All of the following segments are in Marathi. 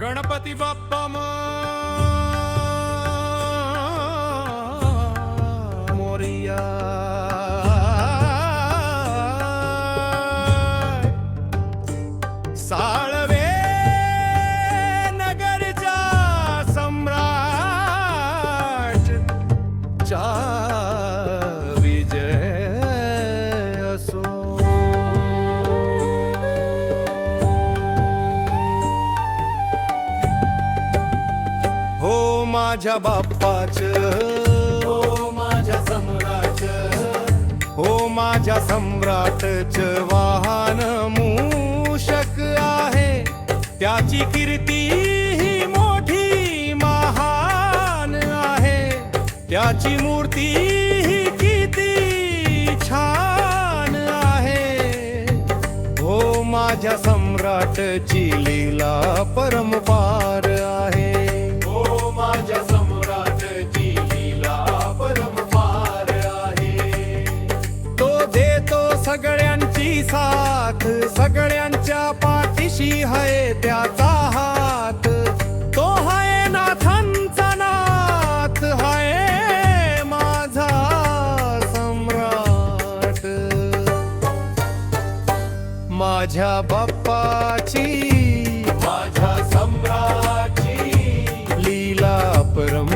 गणपती बाप्पा हो माझ्या बाप्पाच. हो माझ्या सम्राट. हो माझ्या सम्राटच वाहन मूषक आहे. त्याची कीर्ती ही मोठी महान आहे. त्याची मूर्ती ही किती छान आहे. हो माझ्या सम्राटची लीला परमपार आहे. पाठीशी आहे त्याचा हात. तो हाय नाथांचा नाथ हाय माझा सम्राट. माझ्या बाप्पाची माझ्या सम्राची लीला परंपार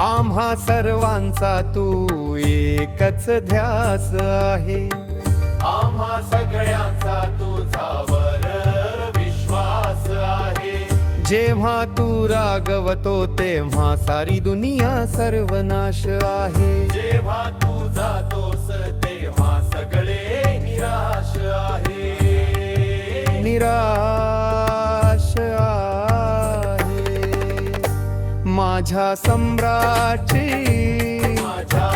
आम्हा सर्वांचा तू एकच ध्यास आहे. आम्हा सगळ्यांचा तुझावर विश्वास आहे. जेव्हा तू रागवतो तेव्हा सारी दुनिया सर्वनाश आहे. जेव्हा तू जातो माझ्या सम्राटी माझ्या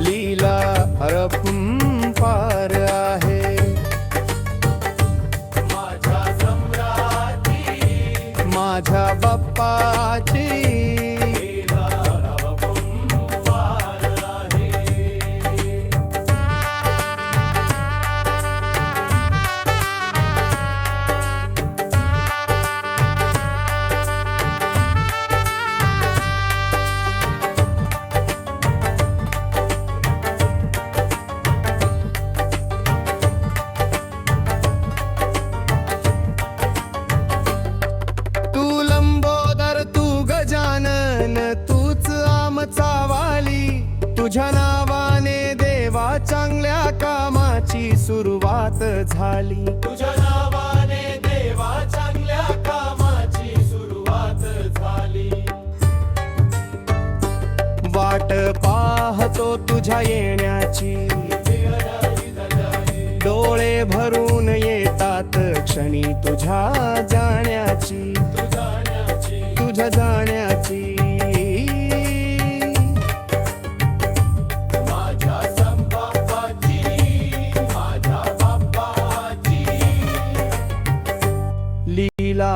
लीला पार आमचा वाली तुझ्या नावाने देवा चांगल्या कामाची सुरुवात झाली. तुझ्या नावाने देवा चांगल्या कामाची सुरुवात झाली. वाट पाहतो तुझ्या येण्याची. डोळे भरून येतात क्षणी तुझ्या जाण्याची. तुझ्या जाण्याची. लीला